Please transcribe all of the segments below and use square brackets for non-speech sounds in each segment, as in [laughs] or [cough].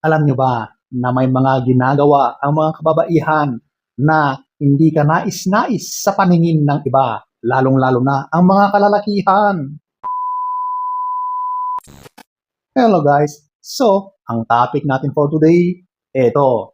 Alam nyo ba na may mga ginagawa ang mga kababaihan na hindi ka nais-nais sa paningin ng iba, lalong-lalo na ang mga kalalakihan. Hello guys! So, ang topic natin for today, eto,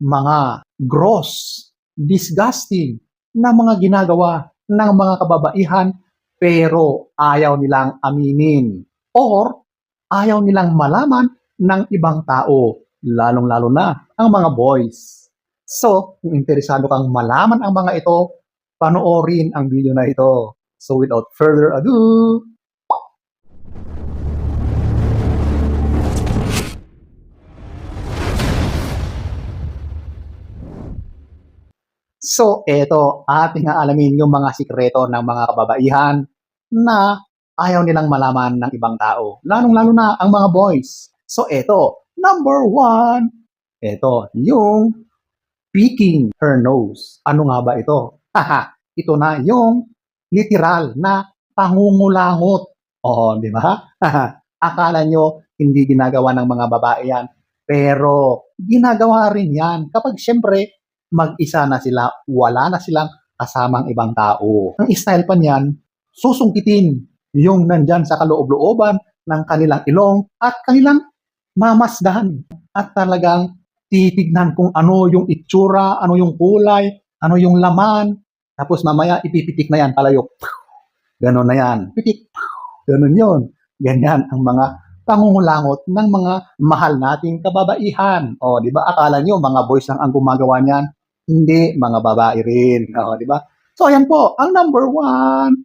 mga gross, disgusting na mga ginagawa ng mga kababaihan pero ayaw nilang aminin or ayaw nilang malaman ng ibang tao, lalong-lalo na ang mga boys. So, kung interesado kang malaman ang mga ito, panoorin ang video na ito. So, without further ado, So, eto, ating alamin yung mga sikreto ng mga kababaihan na ayaw nilang malaman ng ibang tao. Lalong-lalo na ang mga boys. So, eto, number one, eto, yung picking her nose. Ano nga ba ito? [laughs] Haha, ito na yung literal na pangungulangot. Oo, di ba? [laughs] Akala nyo hindi ginagawa ng mga babae yan. Pero ginagawa rin yan kapag syempre mag-isa na sila, wala na silang kasamang ibang tao. Ang style pa niyan, susungkitin yung nandyan sa kaloob-looban ng kanilang ilong at kanilang mamasdan at talagang titignan kung ano yung itsura, ano yung kulay, ano yung laman, tapos mamaya ipipitik na yan palayo. Ganon na yan. Pitik. Ganon yun. Ganyan ang mga pangungulangot ng mga mahal nating kababaihan. O, di ba? Akala nyo, mga boys lang ang gumagawa niyan. Hindi, mga babae rin. O, di ba? So, ayan po, ang number one.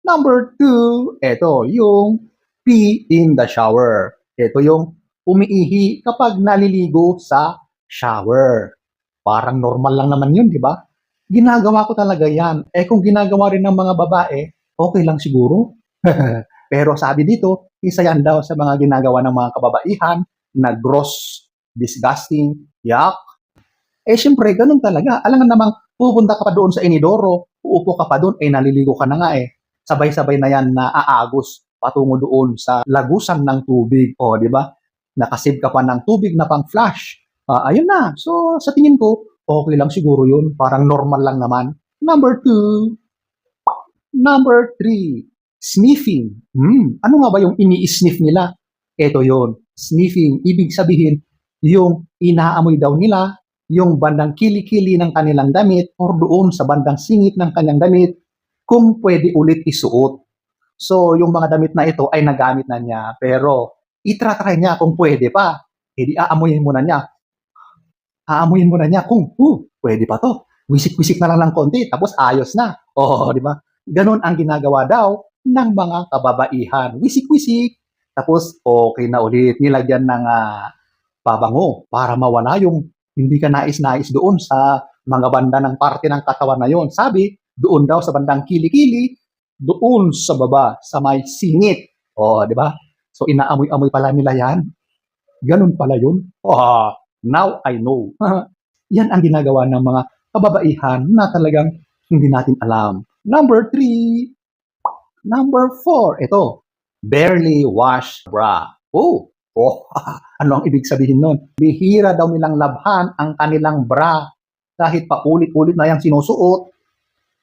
Number two, ito, yung pee in the shower. Ito yung umiihi kapag naliligo sa shower. Parang normal lang naman yun, di ba? Ginagawa ko talaga yan. Eh kung ginagawa rin ng mga babae, okay lang siguro. [laughs] Pero sabi dito, isa yan daw sa mga ginagawa ng mga kababaihan na gross, disgusting, yuck. Eh syempre, ganun talaga. Alam namang pupunta ka pa doon sa inidoro, uupo ka pa doon, eh naliligo ka na nga eh. Sabay-sabay na yan na aagos patungo doon sa lagusan ng tubig. O, di ba? Nakasave ka pa ng tubig na pang flash. Ah, ayun na. So, sa tingin ko, okay lang siguro yun. Parang normal lang naman. Number two. Number three. Sniffing. Hmm, ano nga ba yung ini-sniff nila? Ito yon Sniffing. Ibig sabihin, yung inaamoy daw nila, yung bandang kili-kili ng kanilang damit or doon sa bandang singit ng kanyang damit kung pwede ulit isuot. So, yung mga damit na ito ay nagamit na niya, pero itratry niya kung pwede pa. E di aamuyin mo na niya. Aamuyin mo na niya kung, uh, pwede pa to. Wisik-wisik na lang ng konti, tapos ayos na. Oo, [laughs] di ba? Ganon ang ginagawa daw ng mga kababaihan. Wisik-wisik, tapos okay na ulit. Nilagyan ng ah, pabango para mawala yung hindi ka nais-nais doon sa mga banda ng parte ng katawan na yon. Sabi, doon daw sa bandang kili-kili, doon sa baba, sa may singit. O, di ba? So, inaamoy-amoy pala nila yan. Ganun pala yun. Oh, now I know. [laughs] yan ang ginagawa ng mga kababaihan na talagang hindi natin alam. Number three. Number four. Ito. Barely wash bra. Oh, oh, [laughs] ano ang ibig sabihin nun? Bihira daw nilang labhan ang kanilang bra kahit pa ulit-ulit na yung sinusuot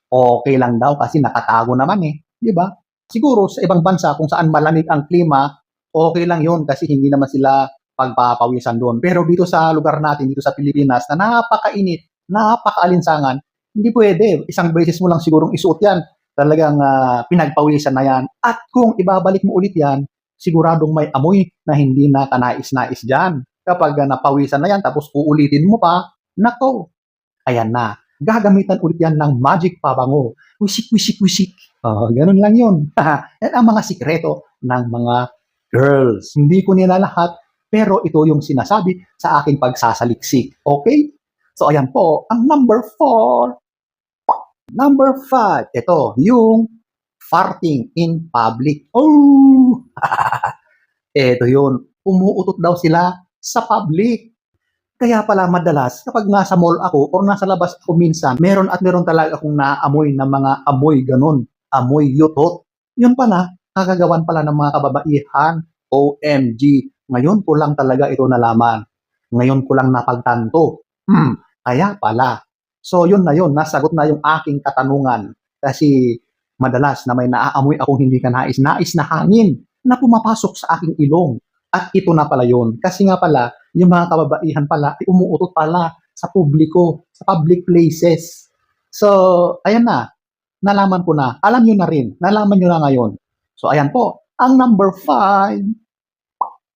okay lang daw kasi nakatago naman eh. Di ba? Siguro sa ibang bansa kung saan malamig ang klima, okay lang yun kasi hindi naman sila pagpapawisan doon. Pero dito sa lugar natin, dito sa Pilipinas, na napakainit, napakaalinsangan, hindi pwede. Isang beses mo lang sigurong isuot yan. Talagang ah, pinagpawisan na yan. At kung ibabalik mo ulit yan, siguradong may amoy na hindi na kanais-nais dyan. Kapag ah, napawisan na yan, tapos uulitin mo pa, nako, ayan na gagamitan ulit yan ng magic pabango. Wisik, wisik, wisik. Oh, ganun lang yun. [laughs] yan ang mga sikreto ng mga girls. Hindi ko nila lahat, pero ito yung sinasabi sa aking pagsasaliksik. Okay? So, ayan po, ang number four. Number five, ito, yung farting in public. Oh! [laughs] ito yun, umuutot daw sila sa public. Kaya pala madalas, kapag nasa mall ako or nasa labas ako minsan, meron at meron talaga akong naamoy na mga amoy ganun. Amoy yutot. Yun pala, kakagawan pala ng mga kababaihan. OMG. Ngayon ko lang talaga ito nalaman. Ngayon ko lang napagtanto. Hmm, kaya pala. So yun na yun, nasagot na yung aking katanungan. Kasi madalas na may naaamoy akong hindi ka nais-nais na hangin na pumapasok sa aking ilong. At ito na pala yun. Kasi nga pala, yung mga kababaihan pala, umuutot pala sa publiko, sa public places. So, ayan na. Nalaman ko na. Alam nyo na rin. Nalaman nyo na ngayon. So, ayan po. Ang number five.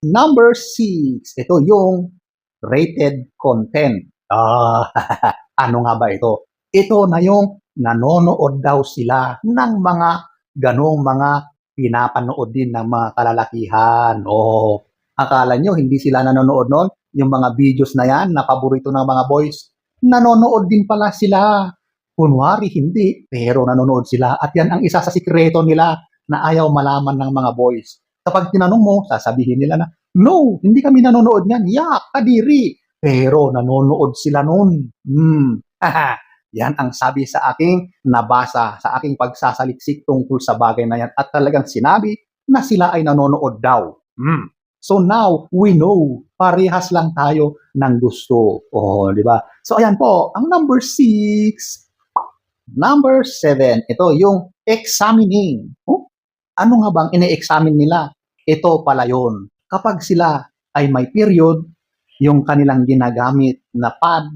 Number six. Ito yung rated content. Ah, [laughs] ano nga ba ito? Ito na yung nanonood daw sila ng mga ganong mga pinapanood din ng mga kalalakihan. O akala nyo hindi sila nanonood noon? Yung mga videos na yan na paborito ng mga boys, nanonood din pala sila. Kunwari hindi, pero nanonood sila. At yan ang isa sa sikreto nila na ayaw malaman ng mga boys. Kapag tinanong mo, sasabihin nila na, No, hindi kami nanonood niyan. Yak, kadiri. Pero nanonood sila noon. Hmm. yan ang sabi sa aking nabasa, sa aking pagsasaliksik tungkol sa bagay na yan. At talagang sinabi na sila ay nanonood daw. Hmm. So now, we know, parehas lang tayo ng gusto. Oh, di ba? So ayan po, ang number six. Number seven, ito yung examining. Oh, ano nga bang ine-examine nila? Ito pala yun. Kapag sila ay may period, yung kanilang ginagamit na pad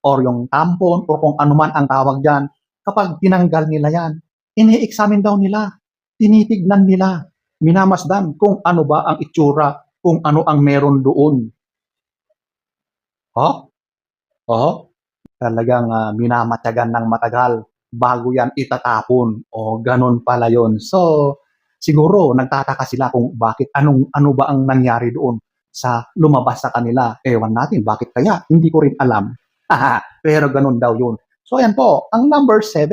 or yung tampon or kung ano man ang tawag dyan, kapag tinanggal nila yan, ine-examine daw nila, tinitignan nila, minamasdan kung ano ba ang itsura, kung ano ang meron doon. Oh? Oh? Talagang uh, minamatyagan ng matagal bago yan itatapon. O ganun pala yon. So, siguro nagtataka sila kung bakit anong ano ba ang nangyari doon sa lumabas sa kanila. Ewan natin bakit kaya, hindi ko rin alam. [laughs] Pero ganun daw yun. So ayan po, ang number 7.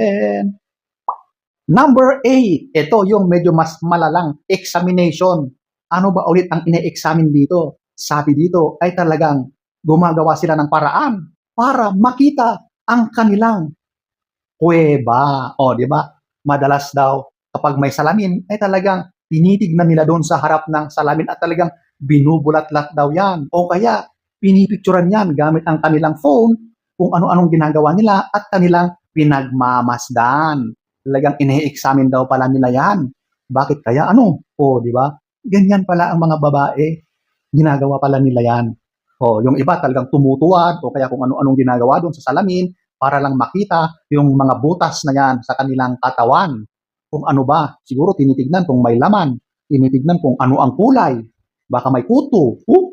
Number 8, ito yung medyo mas malalang examination. Ano ba ulit ang ine-examine dito? Sabi dito ay talagang gumagawa sila ng paraan para makita ang kanilang kuweba. O, di ba? Madalas daw kapag may salamin, ay talagang tinitignan nila doon sa harap ng salamin at talagang binubulat-lat daw yan. O kaya, pinipicturan yan gamit ang kanilang phone kung ano-anong ginagawa nila at kanilang pinagmamasdan. Talagang ine-examine daw pala nila yan. Bakit kaya? Ano? O, di ba? Ganyan pala ang mga babae. Ginagawa pala nila yan. O, yung iba talagang tumutuwad o kaya kung ano-anong ginagawa doon sa salamin para lang makita yung mga butas na yan sa kanilang katawan kung ano ba. Siguro tinitignan kung may laman, tinitignan kung ano ang kulay. Baka may kuto, uh,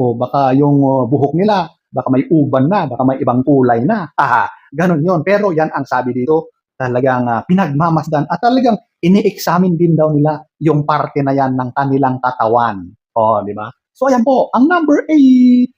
o baka yung uh, buhok nila, baka may uban na, baka may ibang kulay na. Aha, ganun yon Pero yan ang sabi dito, talagang uh, pinagmamasdan at talagang ini-examine din daw nila yung parte na yan ng kanilang katawan. O, di ba? So, ayan po, ang number 8.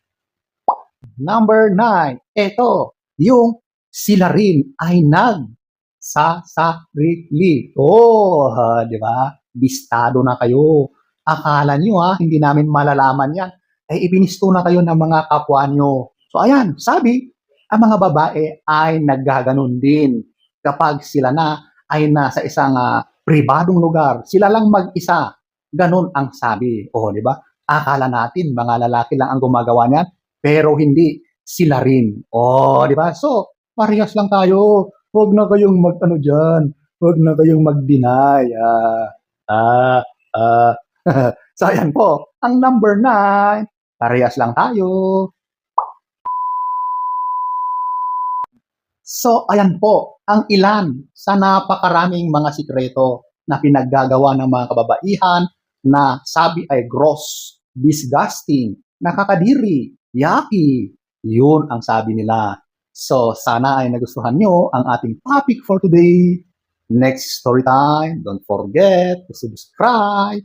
Number 9, ito, yung sila rin ay nag sa sarili. Oh, uh, di ba? Bistado na kayo. Akala nyo ha, hindi namin malalaman yan. Ay ibinisto na kayo ng mga kapwa nyo. So ayan, sabi, ang mga babae ay naggaganon din kapag sila na ay nasa isang uh, pribadong lugar. Sila lang mag-isa. Ganon ang sabi. Oh, di ba? Akala natin mga lalaki lang ang gumagawa niyan, pero hindi sila rin. Oh, di ba? So, parehas lang tayo. Huwag na kayong mag-ano dyan. Huwag na kayong mag-deny. Ah, ah, ah. [laughs] so, ayan po. Ang number 9. Parehas lang tayo. So, ayan po. Ang ilan sa napakaraming mga sikreto na pinaggagawa ng mga kababaihan na sabi ay gross, disgusting, nakakadiri, yaki. Yun ang sabi nila. So, sana ay nagustuhan nyo ang ating topic for today. Next story time, don't forget to subscribe